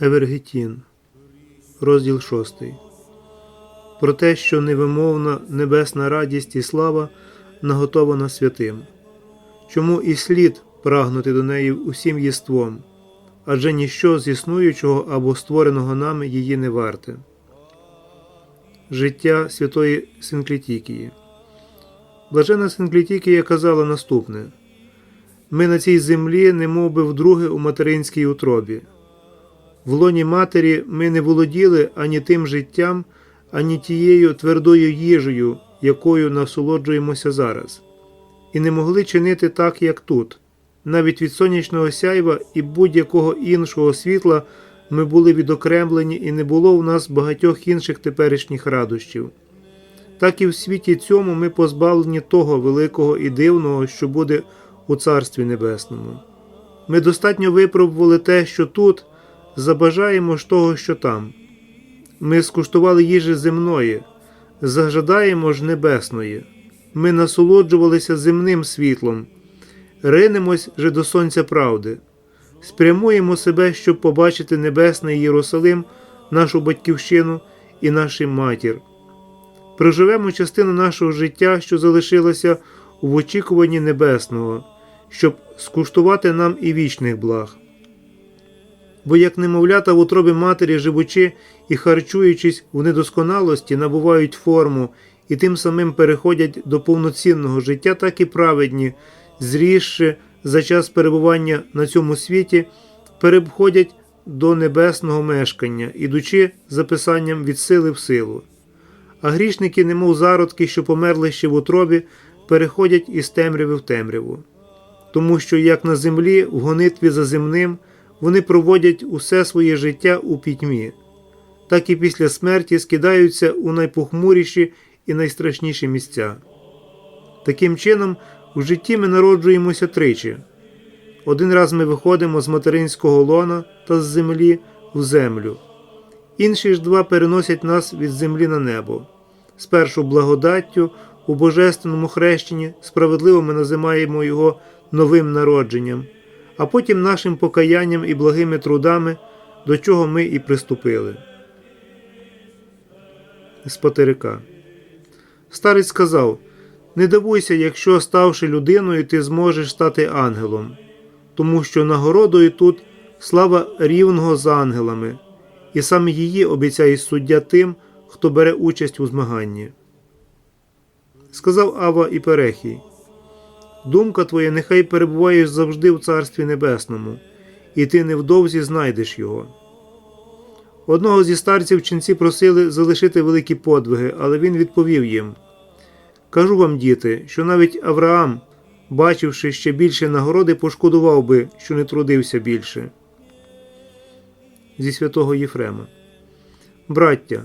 Евергетін, розділ 6. Про те, що невимовна небесна радість і слава наготована святим. Чому і слід прагнути до неї усім єством, адже ніщо з існуючого або створеного нами її не варте. Життя святої Синклітікії. Блажена Синклітікія казала наступне: Ми на цій землі, не би вдруге у материнській утробі. В лоні матері ми не володіли ані тим життям, ані тією твердою їжею, якою насолоджуємося зараз, і не могли чинити так, як тут. Навіть від сонячного сяйва і будь-якого іншого світла ми були відокремлені, і не було в нас багатьох інших теперішніх радощів. Так і в світі цьому ми позбавлені того великого і дивного, що буде у Царстві Небесному. Ми достатньо випробували те, що тут, забажаємо ж того, що там. Ми скуштували їжі земної, зажадаємо ж небесної. Ми насолоджувалися земним світлом, ринемось же до сонця правди, спрямуємо себе, щоб побачити небесний Єрусалим, нашу батьківщину і нашу матір. Проживемо частину нашого життя, що залишилося в очікуванні небесного, щоб скуштувати нам і вічних благ. Бо як немовлята в утробі матері, живучи і харчуючись в недосконалості, набувають форму і тим самим переходять до повноцінного життя, так і праведні, зрісши за час перебування на цьому світі, переходять до небесного мешкання, ідучи за писанням від сили в силу. А грішники, немов зародки, що померли ще в утробі, переходять із темряви в темряву. Тому що, як на землі, в гонитві за земним, вони проводять усе своє життя у пітьмі, так і після смерті скидаються у найпохмуріші і найстрашніші місця. Таким чином, у житті ми народжуємося тричі. Один раз ми виходимо з материнського лона та з землі в землю. Інші ж два переносять нас від землі на небо. Спершу благодаттю у божественному хрещенні справедливо ми називаємо його новим народженням, а потім нашим покаянням і благими трудами, до чого ми і приступили. З. Старець сказав Не дивуйся, якщо, ставши людиною, ти зможеш стати ангелом, тому що нагородою тут слава рівного з ангелами і саме її обіцяє суддя тим, хто бере участь у змаганні. Сказав Ава і Перехій Думка твоя нехай перебуває завжди в Царстві Небесному, і ти невдовзі знайдеш його. Одного зі старців ченці просили залишити великі подвиги, але він відповів їм Кажу вам, діти, що навіть Авраам, бачивши ще більше нагороди, пошкодував би, що не трудився більше зі святого Єфрема. Браття,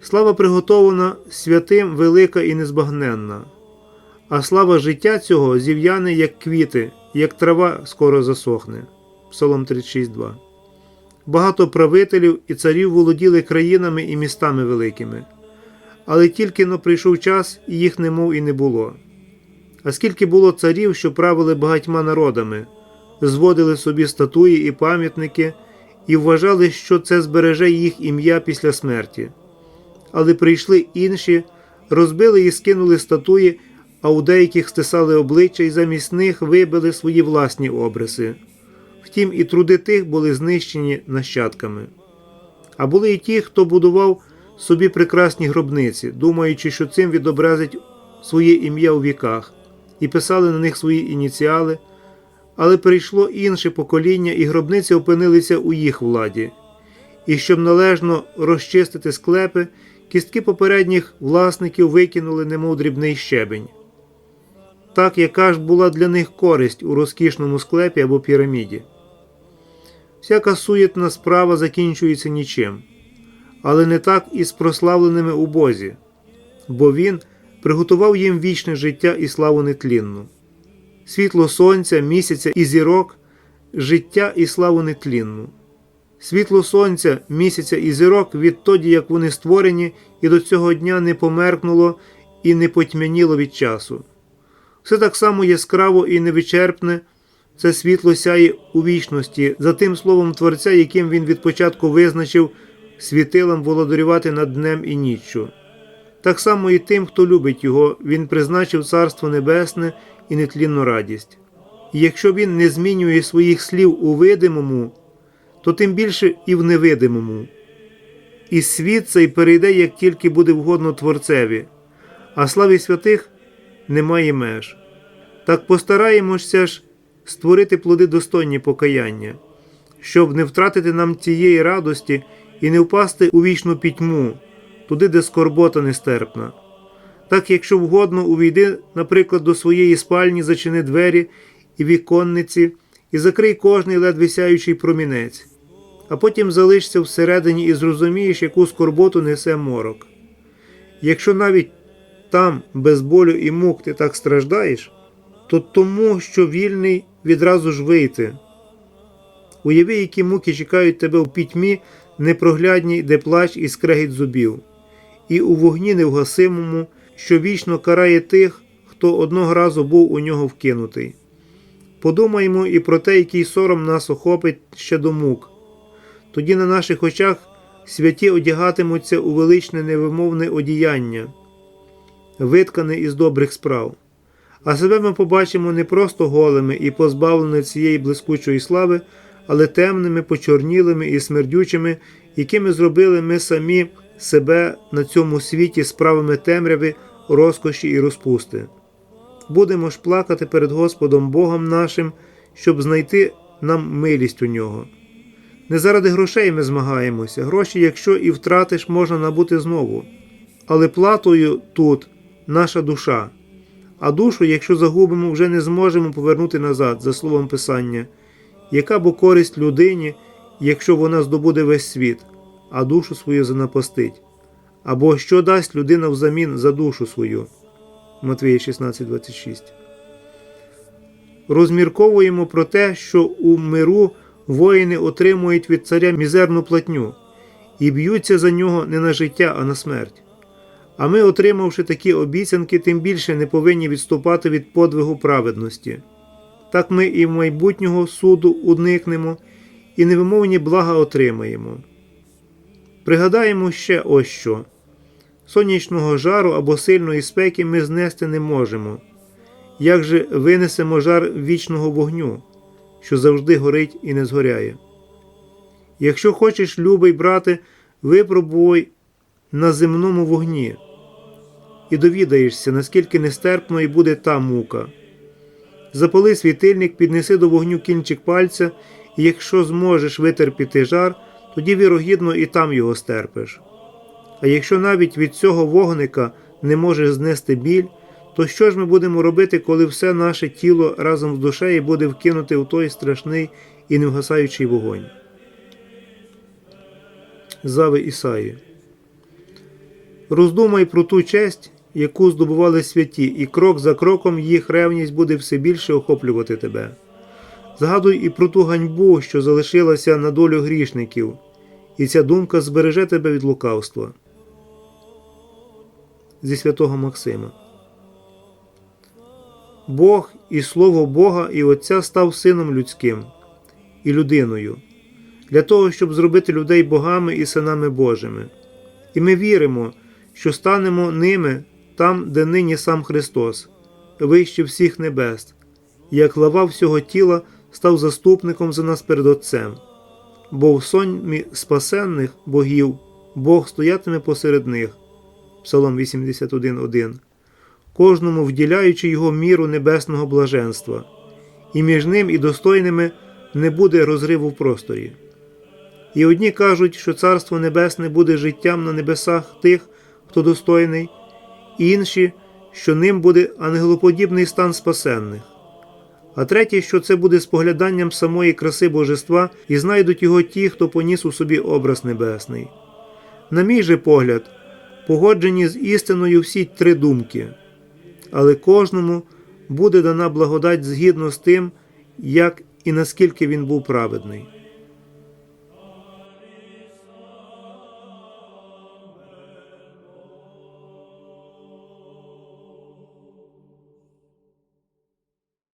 слава приготована святим велика і незбагненна, а слава життя цього зів'яне, як квіти, як трава скоро засохне. Псалом 36.2. Багато правителів і царів володіли країнами і містами великими, але тільки но прийшов час, і їх немов і не було. А скільки було царів, що правили багатьма народами, зводили собі статуї і пам'ятники і вважали, що це збереже їх ім'я після смерті. Але прийшли інші, розбили і скинули статуї, а у деяких стисали обличчя і замість них вибили свої власні обриси. Втім, і труди тих були знищені нащадками. А були і ті, хто будував собі прекрасні гробниці, думаючи, що цим відобразить своє ім'я у віках, і писали на них свої ініціали але прийшло інше покоління, і гробниці опинилися у їх владі. І щоб належно розчистити склепи, кістки попередніх власників викинули немов дрібний щебень. Так, яка ж була для них користь у розкішному склепі або піраміді. Всяка суєтна справа закінчується нічим, але не так і з прославленими у Бозі, бо Він приготував їм вічне життя і славу нетлінну світло сонця, місяця і зірок, життя і славу нетлінну. Світло сонця, місяця і зірок відтоді, як вони створені, і до цього дня не померкнуло і не потьмяніло від часу. Все так само яскраво і невичерпне, це світло сяє у вічності, за тим словом Творця, яким він від початку визначив світилам володарювати над днем і ніччю. Так само і тим, хто любить його, він призначив Царство Небесне і нетлінну радість. І якщо він не змінює своїх слів у видимому, то тим більше і в невидимому. І світ цей перейде, як тільки буде вгодно Творцеві, а славі святих немає меж. Так постараємося ж створити плоди достойні покаяння, щоб не втратити нам цієї радості і не впасти у вічну пітьму, туди, де скорбота нестерпна. Так, якщо вгодно, увійди, наприклад, до своєї спальні, зачини двері і віконниці, і закрий кожний ледве сяючий промінець, а потім залишся всередині і зрозумієш, яку скорботу несе морок. Якщо навіть там, без болю і мук, ти так страждаєш, то тому, що вільний відразу ж вийти. Уяви, які муки чекають тебе в пітьмі непроглядній, де плач і скрегіт зубів, і у вогні невгасимому, що вічно карає тих, хто одного разу був у нього вкинутий. Подумаймо і про те, який сором нас охопить ще до мук. Тоді на наших очах святі одягатимуться у величне невимовне одіяння, виткане із добрих справ. А себе ми побачимо не просто голими і позбавленими цієї блискучої слави, але темними, почорнілими і смердючими, якими зробили ми самі себе на цьому світі справами темряви, розкоші і розпусти. Будемо ж плакати перед Господом Богом нашим, щоб знайти нам милість у нього. Не заради грошей ми змагаємося. Гроші, якщо і втратиш, можна набути знову. Але платою тут наша душа. А душу, якщо загубимо, вже не зможемо повернути назад, за словом Писання, яка бо користь людині, якщо вона здобуде весь світ, а душу свою занапастить? Або що дасть людина взамін за душу свою? Матвія 16,26. Розмірковуємо про те, що у миру воїни отримують від царя мізерну платню і б'ються за нього не на життя, а на смерть. А ми, отримавши такі обіцянки, тим більше не повинні відступати від подвигу праведності. Так ми і в майбутнього суду уникнемо і невимовні блага отримаємо. Пригадаємо ще ось що сонячного жару або сильної спеки ми знести не можемо. Як же винесемо жар вічного вогню, що завжди горить і не згоряє? Якщо хочеш, любий брате, випробуй на земному вогні і довідаєшся, наскільки нестерпною буде та мука. Запали світильник, піднеси до вогню кінчик пальця, і якщо зможеш витерпіти жар, тоді вірогідно і там його стерпиш. А якщо навіть від цього вогника не можеш знести біль, то що ж ми будемо робити, коли все наше тіло разом з душею буде вкинути у той страшний і невгасаючий вогонь? Зави Ісаї. Роздумай про ту честь, яку здобували святі, і крок за кроком їх ревність буде все більше охоплювати тебе. Згадуй і про ту ганьбу, що залишилася на долю грішників, і ця думка збереже тебе від лукавства. Зі святого Максима. Бог і Слово Бога і Отця став Сином людським і людиною, для того, щоб зробити людей богами і синами Божими. І ми віримо, що станемо ними там, де нині сам Христос, вище всіх небес, як глава всього тіла став заступником за нас перед Отцем, бо в сонмі спасенних богів Бог стоятиме посеред них. Псалом 81.1, кожному вділяючи його міру небесного блаженства, і між ним і достойними не буде розриву в просторі. І одні кажуть, що Царство Небесне буде життям на небесах тих, хто достойний, інші, що ним буде ангелоподібний стан спасенних, а треті, що це буде спогляданням самої краси Божества і знайдуть його ті, хто поніс у собі образ небесний. На мій же погляд, погоджені з істиною всі три думки, але кожному буде дана благодать згідно з тим, як і наскільки він був праведний.